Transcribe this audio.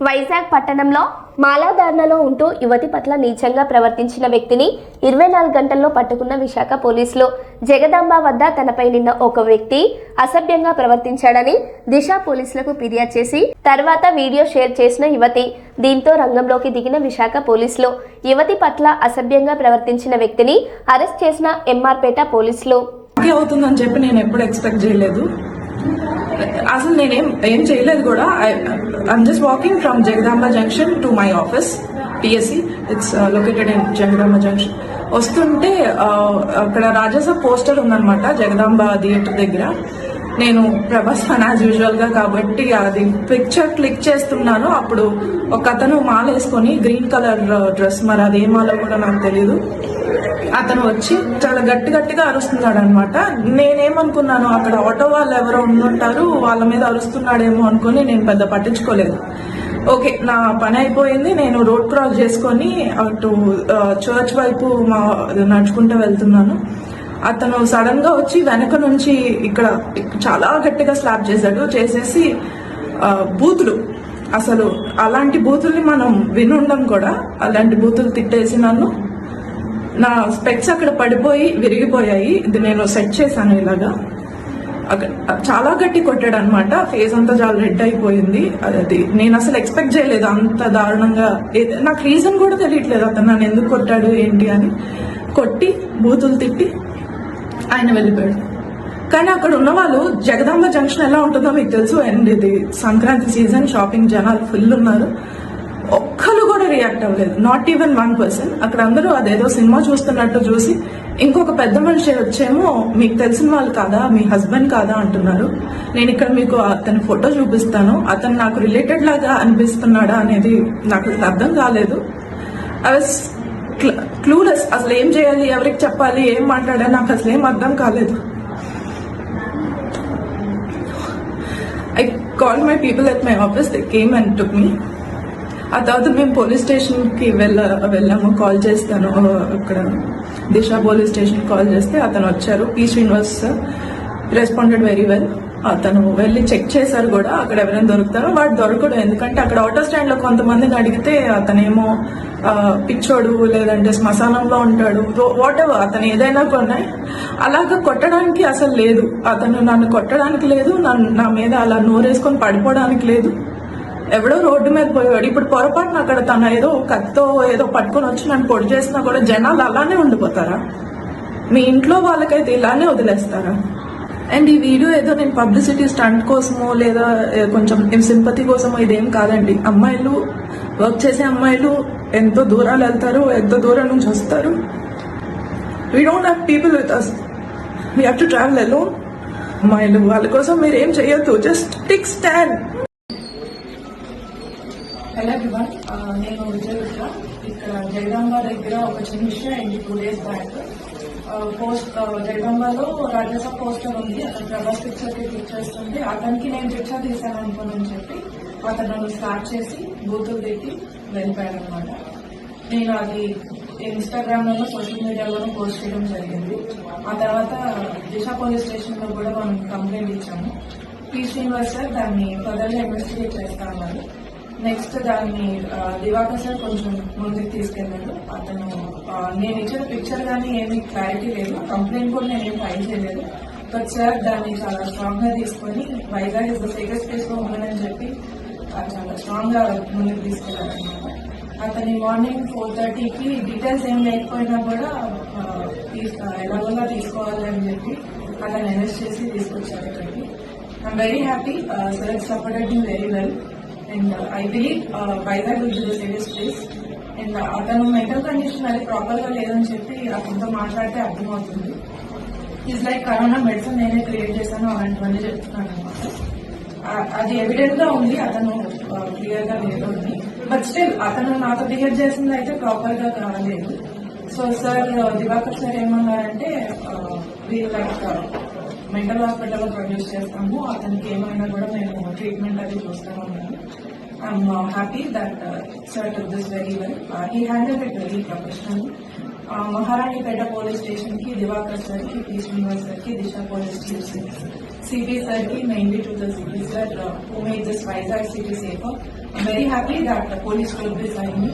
వైజాగ్ పట్టణంలో మాలాధారణలో ఉంటూ యువతి పట్ల నీచంగా ప్రవర్తించిన వ్యక్తిని ఇరవై నాలుగు గంటల్లో పట్టుకున్న విశాఖ పోలీసులు. జగదాంబ వద్ద తనపై నిన్న ఒక వ్యక్తి అసభ్యంగా ప్రవర్తించాడని దిశ పోలీసులకు ఫిర్యాదు చేసి తర్వాత వీడియో షేర్ చేసిన యువతి. దీంతో రంగంలోకి దిగిన విశాఖ పోలీసులు యువతి పట్ల అసభ్యంగా ప్రవర్తించిన వ్యక్తిని అరెస్ట్ చేసిన ఎంఆర్పేట పోలీసులు. అవుతుందని చెప్పి నేను ఎప్పుడు ఎక్స్పెక్ట్ చేయలేదు. అసలు నేనేం ఏం చేయలేదు కూడా. I'm just walking from Jagadamba junction to my office PSC it's located in Jagadamba junction వస్తుంటే uh, అక్కడ రాజాసాబ్ పోస్టర్ ఉందనమాట జగదాంబ థియేటర్ దగ్గర. నేను ప్రభాస్ ఫన్ యాజ్ యూజువల్గా కాబట్టి అది పిక్చర్ క్లిక్ చేస్తున్నాను. అప్పుడు ఒక అతను మాల వేసుకొని గ్రీన్ కలర్ డ్రెస్ మరి అది ఏ మాల కూడా నాకు తెలియదు అతను వచ్చి చాలా గట్టి గట్టిగా అరుస్తున్నాడు అనమాట నేనేమనుకున్నాను అక్కడ ఆటో వాళ్ళు ఎవరో ఉండుంటారు వాళ్ళ మీద అరుస్తున్నాడేమో అనుకుని నేను పెద్ద పట్టించుకోలేదు. ఓకే నా పని అయిపోయింది. నేను రోడ్ క్రాస్ చేసుకొని అటు uh, చర్చ్ వైపు మా నడుచుకుంటూ వెళ్తున్నాను. అతను సడన్గా వచ్చి వెనక నుంచి ఇక్కడ చాలా గట్టిగా స్లాప్ చేశాడు. చేసేసి బూతులు. అసలు అలాంటి బూతుల్ని మనం వినుండం కూడా అలాంటి బూతులు తిట్టేసి నన్ను నా స్పెక్స్ అక్కడ పడిపోయి విరిగిపోయాయి. ఇది నేను సెట్ చేశాను ఇలాగా. అక్కడ చాలా గట్టి కొట్టాడు అనమాట ఫేస్ అంతా చాలా రెడ్ అయిపోయింది. అది నేను అసలు ఎక్స్పెక్ట్ చేయలేదు అంత దారుణంగా. నాకు రీజన్ కూడా తెలియట్లేదు అతను నన్ను ఎందుకు కొట్టాడు ఏంటి అని. కొట్టి బూతులు తిట్టి ఆయన వెళ్ళిపోయాడు. కానీ అక్కడ ఉన్న వాళ్ళు జగదాంబ జంక్షన్ ఎలా ఉంటుందో మీకు తెలుసు. అండ్ ఇది సంక్రాంతి సీజన్ షాపింగ్ జనాలు ఫుల్ ఉన్నారు. ఒక్కరు కూడా రియాక్ట్ అవ్వలేదు. నాట్ ఈవెన్ వన్ పర్సన్ అక్కడ అందరూ అదేదో సినిమా చూస్తున్నట్టు చూసి ఇంకొక పెద్ద మనిషి వచ్చేమో మీకు తెలిసిన వాళ్ళు కాదా? మీ హస్బెండ్ కాదా? అంటున్నారు. నేను ఇక్కడ మీకు అతని ఫోటో చూపిస్తాను. అతను నాకు రిలేటెడ్ లాగా అనిపిస్తున్నాడా అనేది నాకు అర్థం కాలేదు. I was clueless. అసలు ఏం చేయాలి? ఎవరికి చెప్పాలి? ఏం మాట్లాడాలి? నాకు అసలు ఏం అర్థం కాలేదు. I call my people at my office they came and took me ఆ తర్వాత మేము పోలీస్ స్టేషన్కి వెళ్ళ వెళ్ళాము. కాల్ చేస్తాను. అక్కడ దిశ పోలీస్ స్టేషన్ కాల్ చేస్తే అతను వచ్చారు. P Srinivas responded very well అతను వెళ్ళి చెక్ చేశారు కూడా. అక్కడ ఎవరైనా దొరుకుతారో వాడు దొరకడు. ఎందుకంటే అక్కడ ఆటో స్టాండ్లో కొంతమందిని అడిగితే అతనేమో పిచ్చోడు లేదంటే శ్మశానంలో ఉంటాడు. వాట్ ఎవర్ అతను ఏదైనా కొన్నాయి అలాగా కొట్టడానికి అసలు లేదు. అతను నన్ను కొట్టడానికి లేదు. నన్ను నా మీద అలా నోరేసుకొని పడిపోవడానికి లేదు. ఎవడో రోడ్డు మీద పోయాడు ఇప్పుడు పొరపాటున అక్కడ తన ఏదో కత్తో ఏదో పట్టుకొని వచ్చి నన్ను పొడి చేసినా కూడా జనాలు అలానే ఉండిపోతారా? మీ ఇంట్లో వాళ్ళకైతే ఇలానే వదిలేస్తారా? అండ్ ఈ వీడియో ఏదో నేను పబ్లిసిటీ స్టంట్ కోసమో లేదా కొంచెం సింపతి కోసమో ఇదేం కాదండి. అమ్మాయిలు వర్క్ చేసే అమ్మాయిలు ఎంతో దూరాలు వెళ్తారు ఎంతో దూరం నుంచి వస్తారు. We don't have people with us we have to travel ఎలో అమ్మాయిలు వాళ్ళ కోసం మీరు ఏం చేయొద్దు. Just tick stand hello everyone నేను విజయ్ ఇక్కడ జగదాంబ దగ్గర ఒక చిన్న ఇష్యూ అయింది టూ డేస్ బ్యాక్ పోస్ట్ జగదాంబలో రాజసభ పోస్టర్ ఉంది అతను ప్రభాస్ పిక్చర్కి క్లిక్ చేస్తుంది. అతనికి నేను పిక్చర్ తీశాను అనుకోనని చెప్పి అతను నన్ను స్టార్ట్ చేసి బూతులు పెట్టి వెళ్ళిపోయాడు అనమాట నేను అది ఇన్స్టాగ్రామ్ లోనూ సోషల్ మీడియాలోనూ పోస్ట్ చేయడం జరిగింది. ఆ తర్వాత దిశ పోలీస్ స్టేషన్లో కూడా మనం కంప్లైంట్ ఇచ్చాము. పీ శ్రీనివాస్ సార్ దాన్ని ఫర్దర్గా ఇన్వెస్టిగేట్ చేస్తామని నెక్స్ట్ దాన్ని దివాకర్ సార్ కొంచెం ముందుకు తీసుకెళ్ళాడు. అతను నేను ఇచ్చిన పిక్చర్ కానీ ఏమీ క్లారిటీ లేదు. కంప్లైంట్ కూడా నేను ఏం ఫైల్ చేయలేదు. బట్ సార్ దాన్ని చాలా స్ట్రాంగ్గా తీసుకొని వైజాగ్ ఇస్ ద సేఫెస్ట్ ప్లేస్లో ఉందని చెప్పి చాలా స్ట్రాంగ్గా ముందుకు తీసుకెళ్ళారనమాట అతని మార్నింగ్ ఫోర్ థర్టీకి డీటెయిల్స్ ఏం లేకపోయినా కూడా ఎలాగోలా తీసుకోవాలని చెప్పి అతను అరెస్ట్ చేసి తీసుకొచ్చారు ఇక్కడికి I'm very happy sir supported you very well and I believe Vizag will the safest place and అతను మెంటల్ కండిషన్ అది ప్రాపర్గా లేదని చెప్పి అతనితో మాట్లాడితే అర్థమవుతుంది. ఈజ్ లైక్ కరోనా మెడిసిన్ నేనే క్రియేట్ చేశాను అలాంటివన్నీ చెప్తున్నాను అనమాట అది ఎవిడెంట్గా ఉంది అతను క్లియర్గా లేదు అని. బట్ స్టిల్ అతను నాతో బిహేవ్ చేసింది అయితే ప్రాపర్గా కాలేదు. సో సార్ దివాకర్ సార్ ఏమన్నారంటే వీళ్ళు లైక్ మెంటల్ హాస్పిటల్ ప్రొడ్యూస్ చేస్తాము. అతనికి ఏమైనా కూడా మేము ట్రీట్మెంట్ అది చూస్తాము అన్నారు I'm happy that sir to this very well he handle it very professional Maharanipeta police station కి దివాకర్ సార్ కి పి శ్రీనివాస్ సార్ కి Disha police station CP sir ki, mainly to the CP sir uh, who made this Vizag city safer. I'm very happy that the police will be signing me.